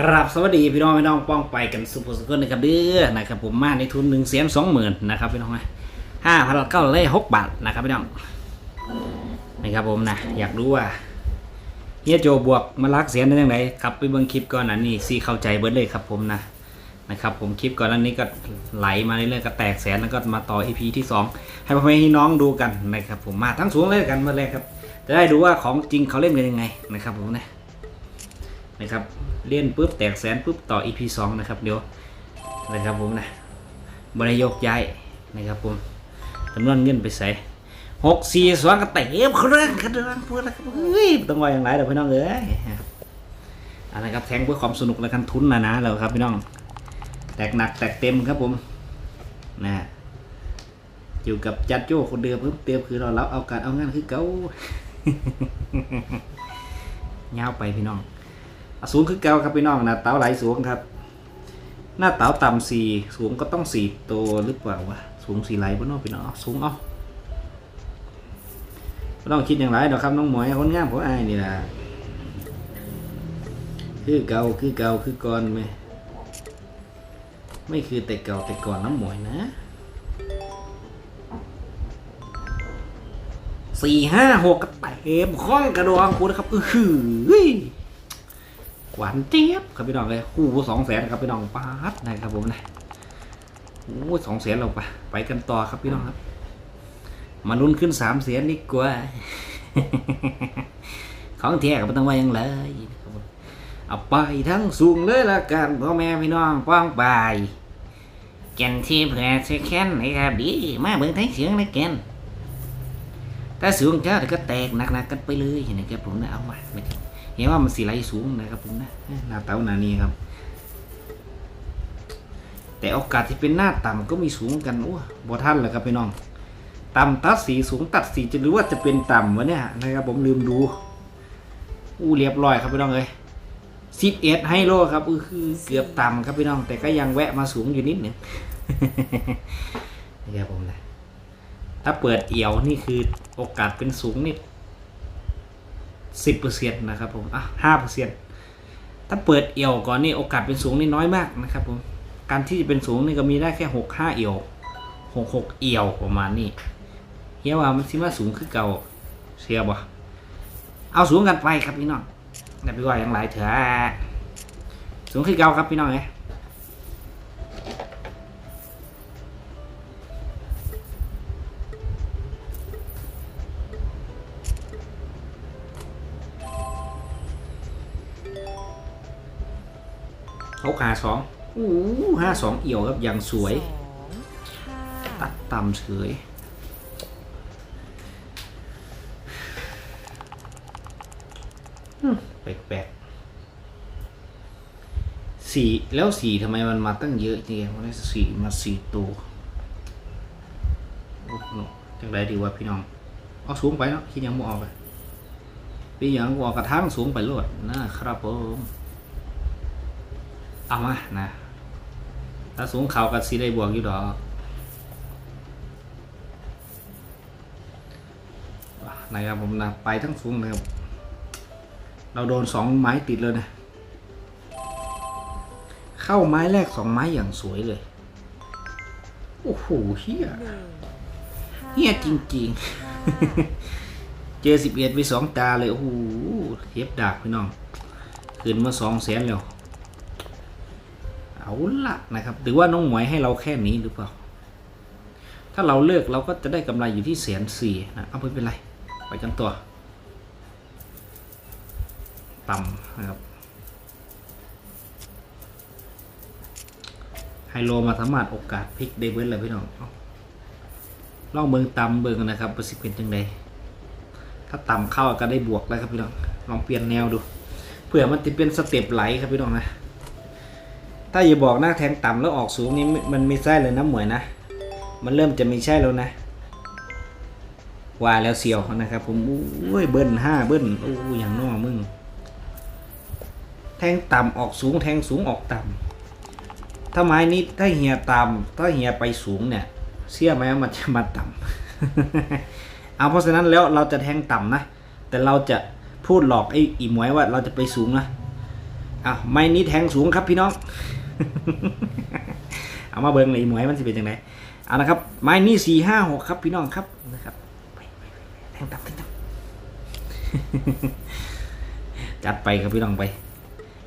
กราบสวัสดีพี่น้องพี่น้องป้องไปกันสุภสุขนะครับเด้อนะครับผมมาในทุนหนึ่งแสนสองหมื่นนะครับพี่น้องนะห้าพันเก้าร้อยหกบาทนะครับพี่น้องนะครับผมนะอยากรู้ว่าเฮียโจบวกมาลักเสียนได้ยังไงกลับไปเบิ่งคลิปก่อนอันนี้ซีเข้าใจเบิร์ดเลยครับผมนะนะครับผมคลิปก่อนอันนี้ก็ไหลมาเรื่อยๆก็แตกแสนแล้วก็มาต่อ EP ที่สองให้พ่อแม่พี่น้องดูกันนะครับผมมาทั้งสูงเลยกันมาเลยครับ จะได้ดูว่าของจริงเขาเล่นกันยังไงนะครับผมนะนะครับ เล่นปุ๊บแตกแสนปุ๊บต่อ EP 2 นะครับเดี๋ยวนะครับผมนะบริยกย้ายนะครับผมจำนวนเงินไปใส่หกสี่สองกระเตะเครื่องกระเดืองพูดแล้วครับเฮ้ยต้องว่าอย่างไรเดี๋ยวพี่น้องเอ้ยเอะไรครับแทงเพื่อความสนุกและกันทุนนะนะเราครับพี่น้อง แตกหนักแตกเต็มครับผมนะอยู่กับจัดโจ้คนเดิมเพิ่มเติมคือเรารับเอาการเอางานคือเก่าเงาวไปพี่น้อง สูงคือเก่าครับพี่น้องนะเตาไหลสูงครับ หน้าเตาต่ำสี่สูงก็ต้องสี่ตัวหรือเปล่าวะสูงสี่ไหลบนน้องพี่น้องสูงเอาไม่ต้องคิดอย่างไรดอกครับน้องหมวยคนงามของไอ้ายนี่นะคือเก่าคือเก่าคือก่อนไหมไม่คือแต่เก่าแต่ก่อนน้ำหมวยนะสี่ห้าหกกระเต็มข้องกระดองคุณนะครับอือหือ หวานเจี๊ยบครับพี่น้องเลยคู่สองแสนครับพี่น้องปาดนะครับผมนะโอ้ยสองแสนเราไปไปกันต่อครับพี่น้องครับ มาลุ้นขึ้นสามแสนดีกว่า ของแท้ก็ไม่ต้องว่าหยังเลยนะครับผมเอาไปทั้งสูงเลยละกันพ่อแม่พี่น้องป้องไปแกนที่เผื่อเชแค้นนะครับดีมาเบิ่งทั้งเสียงนะแกนถ้าสูงเจ้าก็แตกหนักๆกันไปเลยนะครับผมนะเอามาไม่ถึง เห็นว่ามันสีไหลสูงนะครับผมนะหน้าเตาหนานี้ครับ แต่โอกาสที่เป็นหน้าต่ำก็มีสูงกันโอ้บ่ท่านเลยครับพี่น้องต่ำตัดสีสูงตัดสีจะหรือว่าจะเป็นต่ำวะเนี่ยนะครับผมลืมดูอู้เรียบร้อยครับพี่น้องเลยสิบเอ็ดให้โลครับอือคือเกือบต่ำครับพี่น้อง แต่ก็ยังแวะมาสูงอยู่นิดหนึ่งนี่ครับผมนะถ้าเปิดเอี่ยวนี่คือโอกาสเป็นสูงนิด สิบเปอร์เซ็นต์นะครับผมอะห้าเปอร์เซ็นต์ถ้าเปิดเอี่ยวก่อนนี่โอกาสเป็นสูงนี่น้อยมากนะครับผมการที่จะเป็นสูงนี่ก็มีได้แค่หกห้าเอี่ยวหกหกเอี่ยวประมาณนี้เฮียว่ามันสิมาสูงขึ้นเก่าเสียบ่เอาสูงกันไปครับพี่น้องอย่าไปว่าอย่างไรเถอะสูงขึ้นเก่าครับพี่น้องเอ้ ยหกห้าสองอู้ห้าสองเอี่ยวครับอย่างสวย ตัดต่ำเฉยอืมแปลกๆสีแล้วสีทำไมมันมาตั้งเยอะจริงๆมันได้สีมาสี่ตัวโอ้โหจังไรดีวะพี่น้อง เอาสูงไปเนาะคิดยังบ่ออกไปพี่ยังบ่ออกกระทั่งสูงไปโลดนะครับผม เอามานะถ้าสูงเขากับสีได้บวกอยู่ดอกนะครับผมนะไปทั้งสูงนะครับ เราโดนสองไม้ติดเลยนะ เข้าไม้แรกสองไม้อย่างสวยเลย โอ้โหเฮียเฮียจริงๆ เจอสิบเอ็ดไปสองตาเลย โอ้โหเทียบดากพี่น้องคืนมาสองแสนแล้ว เอาละนะครับหรือว่าน้องหมวยให้เราแค่นี้หรือเปล่า ถ้าเราเลิกเราก็จะได้กำไรอยู่ที่แสนสี่นะเอาไปเป็นไร ไปกันตัว ต่ำนะครับไฮโลมาสามารถโอกาสพลิกได้เบิร์เลยพี่น้องเลองเบิงต่ำเบิงนะครับประสิทธิ์เป็นจังไดถ้าต่ำเข้าก็ได้บวกแล้วครับพี่น้องลองเปลี่ยนแนวดูเผื่อมันจะเป็นสเต็ปไหลครับพี่น้องนะ ถ้าอย่าบอกหน้าแทงต่ำแล้วออกสูงนี่มันไม่ใช่เลยนะหมวยนะ มันเริ่มจะไม่ใช่แล้วนะว่าแล้วเสียวนะครับ ผมอุ้ยเบิ้ลห้าเบิ้ลอู้อย่างน้อมึง แทงต่ำออกสูงแทงสูงออกต่ำถ้าไม้นี้ถ้าเหียต่ำถ้าเหียไปสูงเนี่ยเชื่อไหมว่ามันจะมาต่ำเอาเพราะฉะนั้นแล้วเราจะแทงต่ำนะ แต่เราจะพูดหลอกไอ้อีหมวยว่าเราจะไปสูงนะอ้าไม้นี้แทงสูงครับพี่น้อง เอามาเบิ้งเลยหมวยมันสิเป็นยังไงเอาละครับไม้นี้สี่ห้าหกครับ พี่น้องครับนะครับแทงตับแทงตับจัดไปครับพี่น้องไป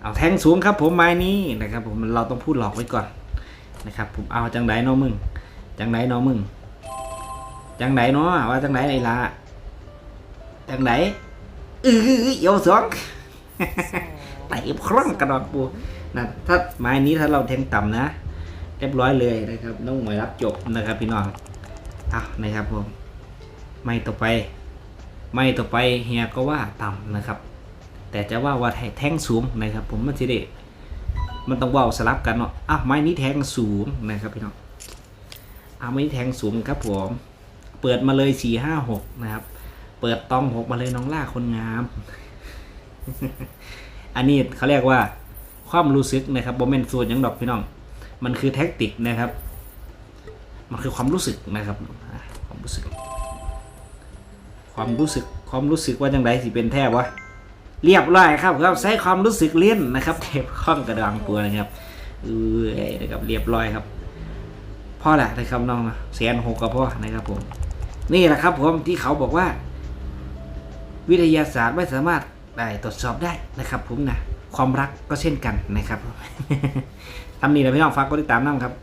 เอาแทงสูงครับ ผมไม้นี้นะครับ ผมเราต้องพูดหลอกไว้ก่อนนะครับ ผมเอาจังไดน้องมึงจังไดน้องมึงจังไดเนาะว่าจังไดไอ้ละจังไดเออเอียวสองไต่คร่องกระดอกปู นะถ้าไม้นี้ถ้าเราแทงต่ำนะเรียบร้อยเลยนะครับน้องหมวยรับจบนะครับพี่น้องเอานะครับผมไม่ต่อไป ไม่ต่อไปเฮียก็ว่าต่ำนะครับ แต่จะว่าว่าแทงสูงนะครับ ผมมันจะได้มันต้องเว่าสลับกันเนาะอะไม้นี้แทงสูงนะครับพี่น้องอะไม้นี้แทงสูงครับผมเปิดมาเลยสี่ห้าหกนะครับ เปิดตองหกมาเลยน้องล่าคนงาม อันนี้เขาเรียกว่า ความรู้สึกนะครับโมเมนต์ส่วนยังดอกพี่น้อง มันคือแท็กติกนะครับ มันคือความรู้สึกนะครับความรู้สึก ความรู้สึกความรู้สึกว่าจังไดสิเป็นแทบวะเรียบร้อยครับครับใช้ความรู้สึกเล่นนะครับเก็บข้องกระดังตัวนะครับเออนะครับเรียบร้อยครับพ่อแหละนะครับน้องนะแสนหกกับพ่อนะครับผม นี่แหละครับผมที่เขาบอกว่า วิทยาศาสตร์ไม่สามารถได้ตรวจสอบได้นะครับผมนะ ความรักก็เช่นกันนะครับทำนี่นะพี่น้องฝากกดติดตามน้ำครับ